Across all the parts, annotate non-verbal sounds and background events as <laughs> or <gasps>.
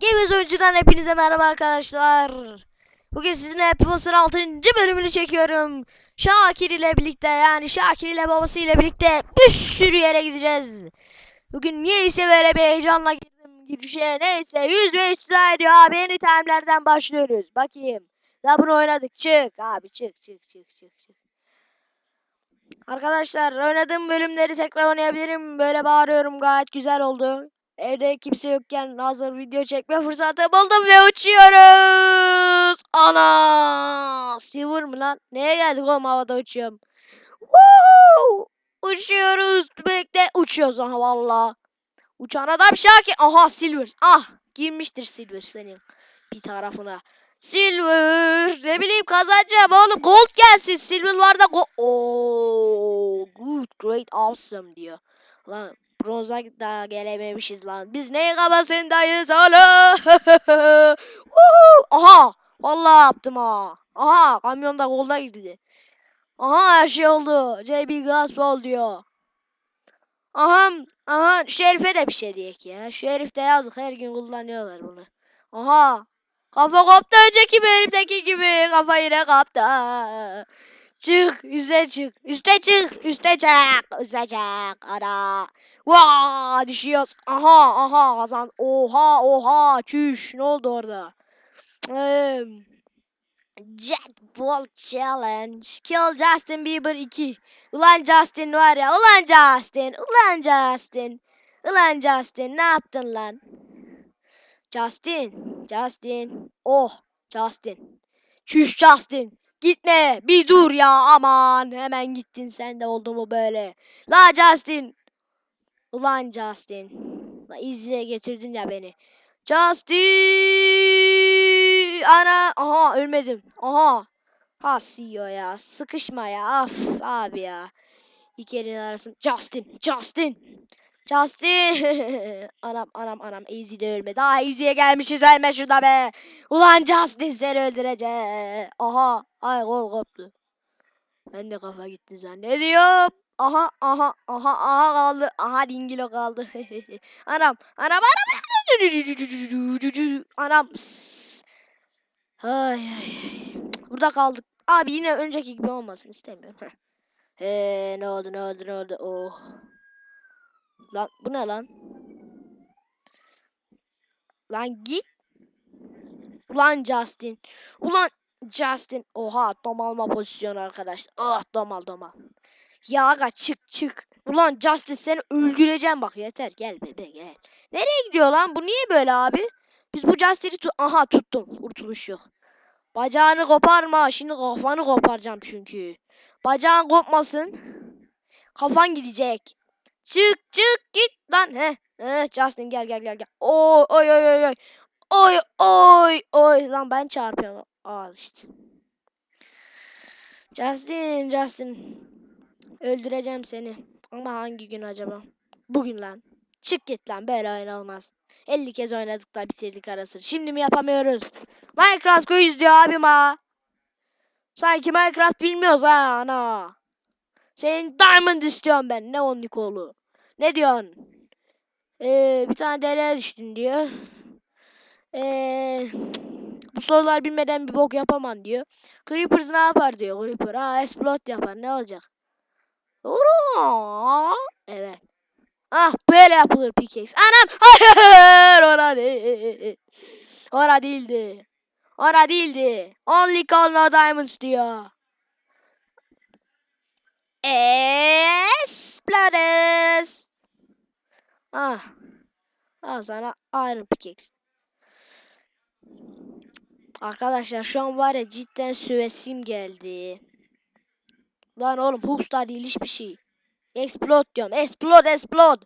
Gamers Oyuncu'dan hepinize merhaba arkadaşlar. Bugün sizinle Boss'ın 6. bölümünü çekiyorum. Şakir ile birlikte yani Şakir ile babası ile birlikte bir sürü yere gideceğiz. Bugün niyeyse böyle bir heyecanla girdim girişe. Neyse 100 ve üstler ya yeni terimlerden başlıyoruz. Bakayım. Daha bunu oynadık. Çık abi çık çık çık çık çık. Arkadaşlar oynadığım bölümleri tekrar oynayabilirim. Böyle bağırıyorum gayet güzel oldu. Evde kimse yokken hazır video çekme fırsatı buldum ve uçuyoruz. Ana! Silver mı lan? Neye geldik oğlum havada uçuyorum. Woo! Uçuyoruz. Bekle uçuyoruz aha valla. Uçan adam Şakir. Aha Silver. Ah girmiştir Silver senin bir tarafına. Silver. Ne bileyim kazanacağım oğlum. Gold gelsin. Silver var da gold. Oo, good, great, awesome diyor. Lan bronza da gelememişiz lan. Biz neyin kafasındayız oğlum? <laughs> Aha. Vallahi yaptım ha. Aha kamyonda golda girdi. Aha her şey oldu. JB Gaspol diyor. Aha, aha Şerif'e de bir şey diyek ya. Şerif de yazık her gün kullanıyorlar bunu. Aha. Kafa koptu önceki bölümdeki gibi. Kafa yine koptu. Çık üste çık. Üste çık. Üste çık. Üste çık. Ana. Vaa düşüyoruz. Aha aha kazan. Oha oha. Çüş. Ne oldu orada? Eee. Jet Ball Challenge. Kill Justin Bieber 2. Ulan Justin var ya. Ulan Justin. Ulan Justin. Ulan Justin ne yaptın lan? Justin. Justin. Oh. Justin. Çüş Justin. Gitme. Bir dur ya aman. Hemen gittin sen de oldu mu böyle. La Justin. Ulan Justin. La izle getirdin ya beni. Justin. Ana. Aha ölmedim. Aha. Ha CEO ya. Sıkışma ya. Af abi ya. İki elin arasında. Justin. Justin. Justin. <laughs> anam anam anam. Easy de ölme. Daha Easy'ye gelmişiz ölme şurada be. Ulan Justin seni öldürecek. Aha. Ay gol koptu. Ben de kafa gitti zannediyorum. Aha aha aha aha kaldı. Aha dingilo kaldı. <laughs> anam anam anam. Anam. Ay ay. Burada kaldık. Abi yine önceki gibi olmasın istemiyorum. Eee ne oldu ne oldu ne oldu? Oh. Lan bu ne lan? Lan git. Ulan Justin. Ulan Justin. Oha domalma pozisyonu arkadaşlar. Ah domal domal. Ya aga çık çık. Ulan Justin seni öldüreceğim bak yeter. Gel bebe gel. Nereye gidiyor lan? Bu niye böyle abi? Biz bu Justin'i tut... Aha tuttum. Kurtuluş yok. Bacağını koparma. Şimdi kafanı koparacağım çünkü. Bacağın kopmasın. Kafan gidecek. Çık çık git lan. He. He Justin gel gel gel gel. Oy oy oy oy oy. Oy oy oy. Lan ben çarpıyorum. Al işte. Justin Justin. Öldüreceğim seni. Ama hangi gün acaba? Bugün lan. Çık git lan böyle oyun olmaz. 50 kez oynadık da bitirdik arası. Şimdi mi yapamıyoruz? Minecraft quiz diyor abim ha. Sanki Minecraft bilmiyoruz ha ana. Senin diamond istiyorum ben. Ne on Nikolu? Ne diyorsun? Ee, bir tane dereye düştün diyor. Ee, bu sorular bilmeden bir bok yapamam diyor. Creepers ne yapar diyor Creeper. Ha explode yapar ne olacak? Evet. Ah böyle yapılır pickaxe. Anam <laughs> hayır ora değil. Ora değildi. Ora değildi. Only call no diamonds diyor. Explodes. Ah. Al sana iron pickaxe. Arkadaşlar şu an var ya cidden süvesim geldi. Lan oğlum Hooks'ta değil hiçbir şey. Explode diyorum. Explode explode.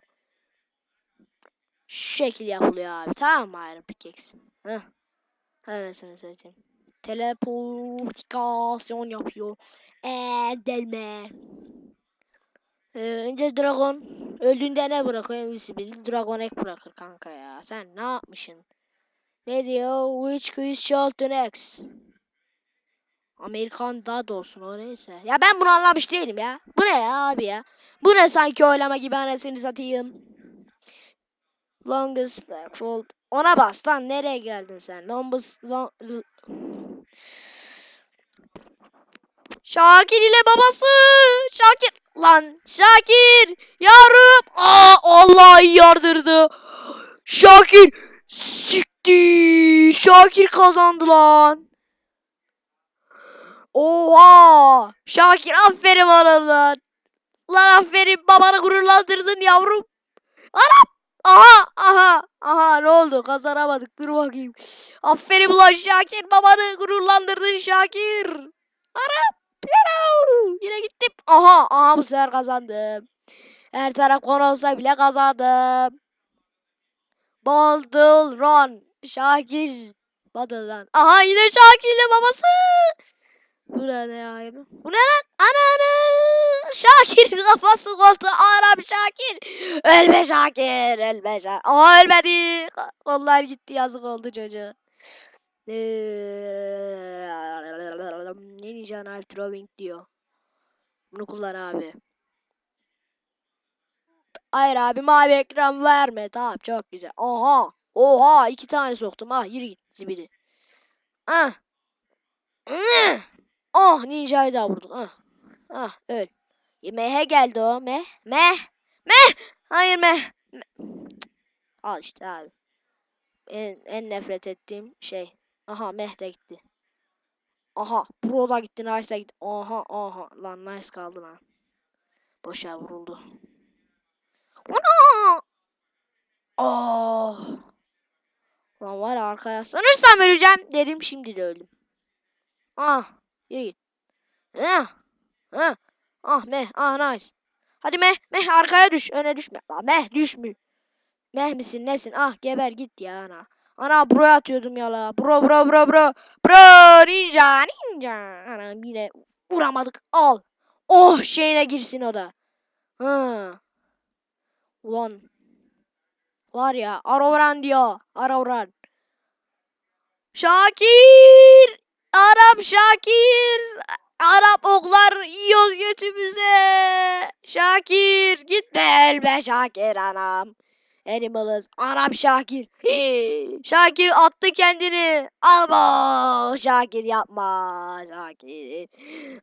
Şu şekil yapılıyor abi. Tamam mı Iron Pickaxe? Heh. Anasını satayım. Teleportikasyon yapıyor. Eee delme. Ee, önce Dragon öldüğünde ne bırakıyor? Invisible. Dragon Egg bırakır kanka ya. Sen ne yapmışsın? Ne diyor? Which quiz shall the next? Amerikan dad olsun o neyse. Ya ben bunu anlamış değilim ya. Bu ne ya abi ya? Bu ne sanki oylama gibi anasını satayım. Longest back fold Ona bas lan nereye geldin sen? Lombus lom, l- Şakir ile babası. Şakir lan Şakir yavrum. Aa Allah yardırdı. Şakir sikti. Şakir kazandı lan. Oha! Şakir aferin bana lan. Lan aferin babanı gururlandırdın yavrum. Anam! Aha! Aha! Aha ne oldu? Kazanamadık. Dur bakayım. Aferin ulan Şakir babanı gururlandırdın Şakir. Anam! Yine gittim. Aha! Aha bu sefer kazandım. Her taraf konu olsa bile kazandım. Baldıl Run. Şakir. Baldıl Run. Aha yine Şakir'le babası. Bu ne ya? Bu ne lan? Ana ana! Şakir'in kafası koltuğa Arap Şakir. Ölme Şakir, ölme Şakir. Aa ölmedi. Kollar gitti yazık oldu çocuğa. Ne diyeceksin abi throwing diyor. Bunu kullan abi. Hayır abi mavi ekran verme. Tamam çok güzel. Oha. Oha iki tane soktum. Ah yürü git zibidi. Ah. Ah. Ninjayı da vurduk. Ah. Ah öl. Yemeğe geldi o. Meh. Meh. Meh. Hayır meh. Meh. Al işte abi. En, en nefret ettiğim şey. Aha meh de gitti. Aha bro da gitti. Nice de gitti. Aha aha. Lan nice kaldı lan. Boşa vuruldu. Ana! Oh. Lan var ya arkaya sanırsam öleceğim dedim şimdi de öldüm. Ah. Yürü git. Ah. Ah. Ah meh. Ah nice. Hadi meh. Meh arkaya düş. Öne düşme. Lan meh düşmüyor. Meh misin nesin? Ah geber git ya ana. Ana buraya atıyordum ya la. Bro bro bro bro. Bro ninja ninja. Ana yine vuramadık. Al. Oh şeyine girsin o da. Ha. Ulan. Var ya Aroran diyor. Aroran. Şakir. Arap Şakir. Arap oklar yiyoruz götümüze. Şakir gitme ölme Şakir anam. Animalız. Anam Şakir. Şakir attı kendini. Ama Şakir yapma Şakir.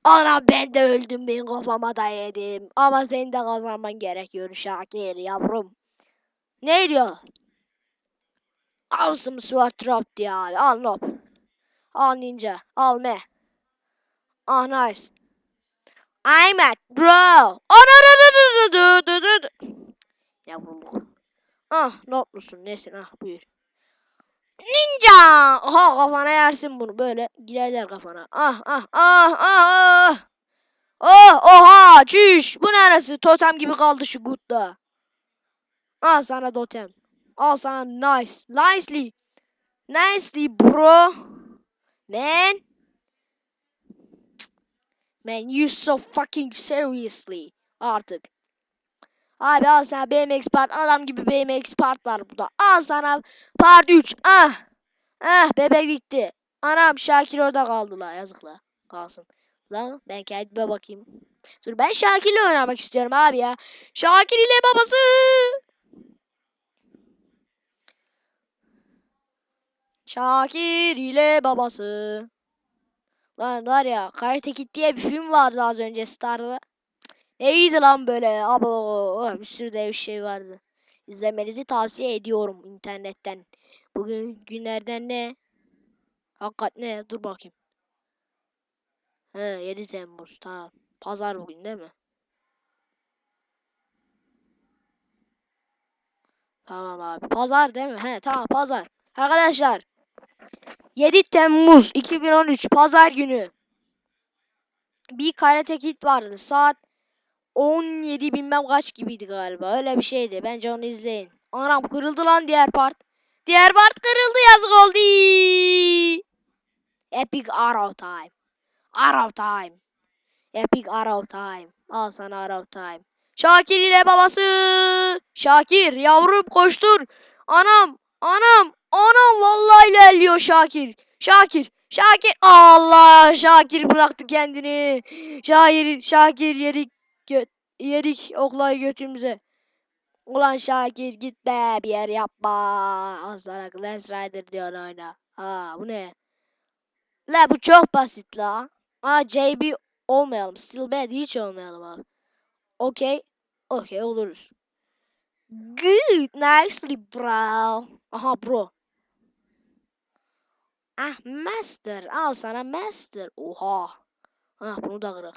Anam ben de öldüm ben kafama da yedim. Ama senin de kazanman gerekiyor Şakir yavrum. Ne diyor? Al some sword drop diyor abi. Al ninja. Al me. Ah nice. I'm at bro. Oh no no no no no no no no. Ya Yavrum. Ah notlusun nesin ah buyur. Ninja. Oha kafana yersin bunu böyle girerler kafana. Ah ah ah ah ah. Oh oha çüş. Bu ne neresi totem gibi kaldı şu gutta. Al sana totem. Al sana nice. Nicely. Nicely bro. Man. Man you so fucking seriously. Artık. Abi al sana BMX part. Adam gibi BMX part var burada. Al sana part 3. Ah. Ah bebek gitti. Anam Şakir orada kaldı la yazıkla. Kalsın. Lan ben kendime bakayım. Dur ben Şakir'le oynamak istiyorum abi ya. Şakir ile babası. Şakir ile babası. Lan var ya Karate Kid diye bir film vardı az önce Star'da. Neydi lan böyle? Abo bir sürü de bir şey vardı. İzlemenizi tavsiye ediyorum internetten. Bugün günlerden ne? Hakikat ne? Dur bakayım. He 7 Temmuz tamam. Pazar bugün değil mi? Tamam abi. Pazar değil mi? He tamam pazar. Arkadaşlar 7 Temmuz 2013 pazar günü bir Karate Kid vardı. Saat 17 bilmem kaç gibiydi galiba. Öyle bir şeydi. Bence onu izleyin. Anam kırıldı lan diğer part. Diğer part kırıldı yazık oldu. Epic Arrow Time. Arrow Time. Epic Arrow Time. Al sana Arrow Time. Şakir ile babası. Şakir yavrum koştur. Anam. Anam. Anam vallahi ilerliyor Şakir. Şakir. Şakir. Allah Şakir bıraktı kendini. Şakir, Şakir yedik. Gö yedik oklayı götümüze. Ulan Şakir git be bir yer yapma. Al sana Glass Rider diyor oyna. Ha bu ne? La bu çok basit la. Aa JB olmayalım. Still bad hiç olmayalım abi. Okey. Okey oluruz. Good. Nicely bro. Aha bro. Ah master. Al sana master. Oha. Ah bunu da kırık.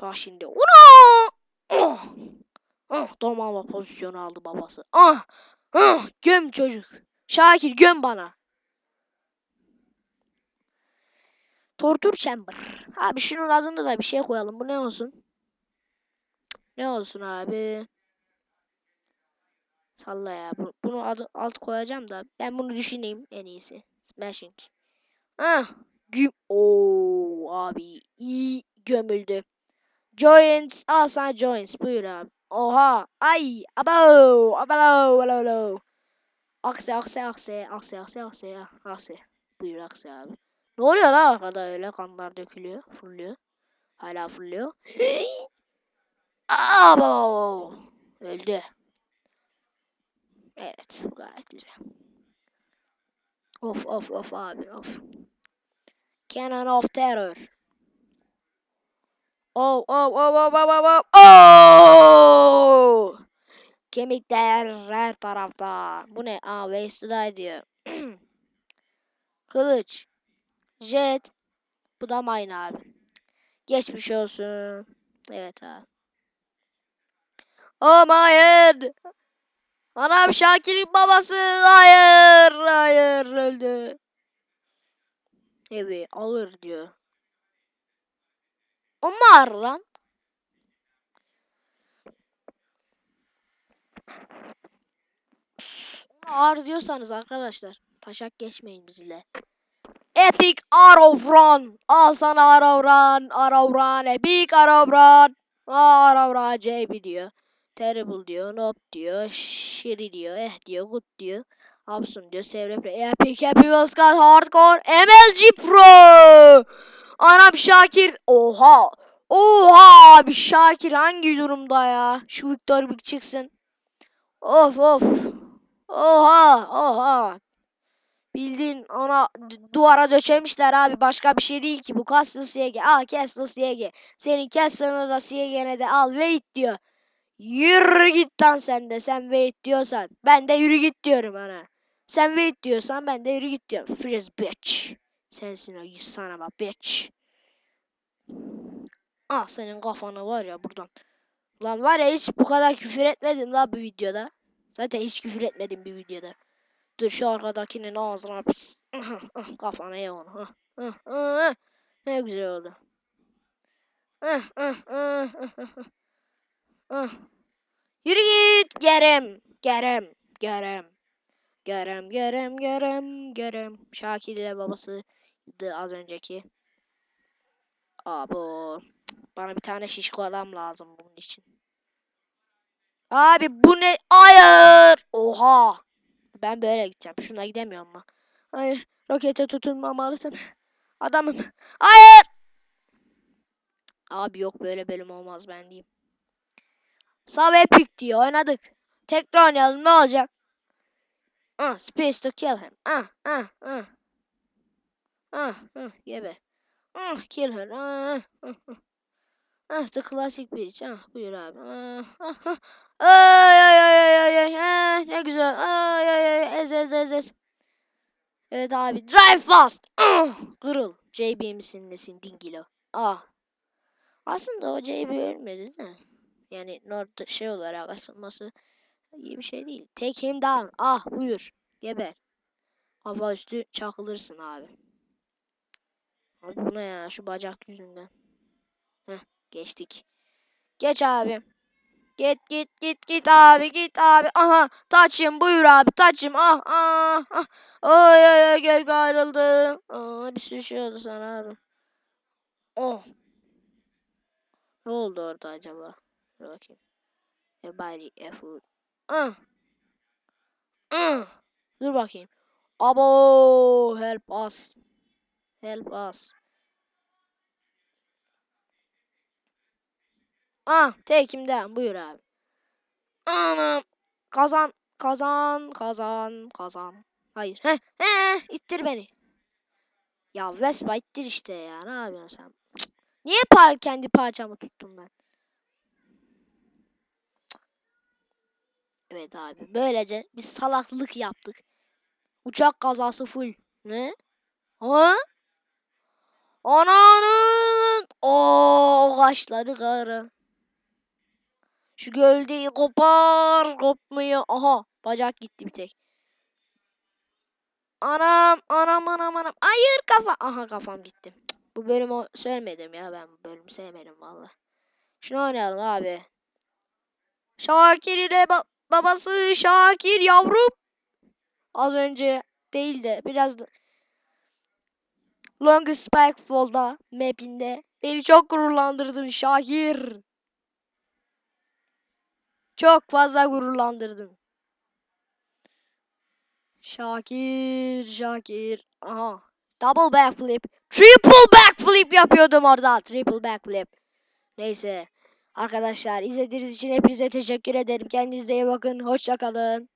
Bak şimdi. Ura! Oh! Ah, domama pozisyonu aldı babası. Ah! Ah! Göm çocuk. Şakir göm bana. Torture Chamber. Abi şunun adını da bir şey koyalım. Bu ne olsun? Ne olsun abi? Salla ya. Bu- Bunu adı, alt koyacağım da ben bunu düşüneyim en iyisi. Smashing. Ah! Güm. Oo abi iyi gömüldü. Joints al sana joints buyur abi. Oha ay abo abo alo. Akse akse akse akse akse akse akse. Buyur akse abi. Ne oluyor lan arkada öyle kanlar dökülüyor fırlıyor. Hala fırlıyor. <gasps> Abo. Öldü. Evet gayet güzel. Of of of abi of. Cannon of Terror. Oh oh oh oh oh oh oh. oh! Kemikler her tarafta. Bu ne? Aa waste diyor. <clears throat> Kılıç. Jet. Bu da mine abi. Geçmiş olsun. Evet abi. Oh my head. Anam Şakir'in babası. Hayır. Hayır. Öldü. Evet alır diyor. O mu ağır lan? Ağır diyorsanız arkadaşlar. Taşak geçmeyin bizle. Epic Arrow Run. Al sana. Arrow Run. Epic Arrow Run JB diyor. Terrible diyor. Nope diyor. Shitty diyor. Eh diyor. Good diyor. Absun diyor. Save replay. Epic Happy Got Hardcore. MLG Pro. Anam Şakir. Oha. Oha abi Şakir hangi durumda ya? Şu Victor bir çıksın. Of of. Oha oha. Bildiğin ona duvara döşemişler abi. Başka bir şey değil ki. Bu Castle Siege. Al Castle Siege. Senin Castle'ını da Siege'ne de al. Wait diyor. Yürü git lan sen de. Sen wait diyorsan. Ben de yürü git diyorum ana. Sen wait diyorsan ben de yürü git diyorum. Freeze bitch. Sensin o sana bak bitch. Ah senin kafanı var ya buradan. Lan var ya hiç bu kadar küfür etmedim la bu videoda. Zaten hiç küfür etmedim bir videoda. Dur şu arkadakinin ağzına pis. Kafana ye onu. Ne güzel oldu. Ah. Yürü git Gerem. Gerem. Gerem. Gerem gerem gerem gerem. Şakir ile babasıydı az önceki. Abo. Bana bir tane şişko adam lazım bunun için. Abi bu ne? Hayır. Oha. Ben böyle gideceğim. Şuna gidemiyorum mu? Hayır. Rokete tutunmamalısın. Adamım. Hayır. Abi yok böyle bölüm olmaz ben diyeyim. Sub Epic diyor. Oynadık. Tekrar oynayalım ne olacak? Ah, space to kill him. Ah, ah, ah. Ah, ah, gebe. Ah, kill her. Ah, ah, ah. Ah, the classic bitch. Ah, buyur abi. Ah, ah, ah. Ay, ay, ay, ay, ay, ay. Ah, ne güzel. Ay, ay, ay. Ez, ez, ez, ez. Evet abi. Drive fast. Ah, kırıl. JB misin nesin dingilo. Ah. Aslında o JB ölmedi de. Yani North şey olarak asılması iyi bir şey değil. Take him down. Ah buyur. Geber. Kafa üstü çakılırsın abi. Abi bu ya şu bacak yüzünden. Heh geçtik. Geç abi. Git git git git abi git abi. Aha taçım buyur abi taçım. Ah ah ah. Ay ay ay gel ayrıldı. Aa, bir sürü şey oldu sana abi. Oh. Ne oldu orada acaba? Dur bakayım. A body, a food. Ah. Ah. Dur bakayım. Abo help us. Help us. Ah tekimden buyur abi. Anam. Kazan. Kazan. Kazan. Kazan. Hayır. Heh. Heh. ittir beni. Ya Vespa ittir işte ya. Ne yapıyorsun sen? Cık. Niye par kendi parçamı tuttum ben? Evet abi. Böylece biz salaklık yaptık. Uçak kazası full. Ne? Ha? Ananın o kaşları karı. Şu gövdeyi kopar kopmuyor. Aha bacak gitti bir tek. Anam anam anam anam. Hayır kafa. Aha kafam gitti. Bu bölümü sevmedim ya ben bu bölümü sevmedim valla. Şunu oynayalım abi. Şakir ile ba- babası Şakir yavrum. Az önce değil de biraz da Longest Spike Fall'da map'inde beni çok gururlandırdın Şakir. Çok fazla gururlandırdın. Şakir, Şakir. Aha. Double backflip. Triple backflip yapıyordum orada. Triple backflip. Neyse. Arkadaşlar izlediğiniz için hepinize teşekkür ederim. Kendinize iyi bakın. Hoşça kalın.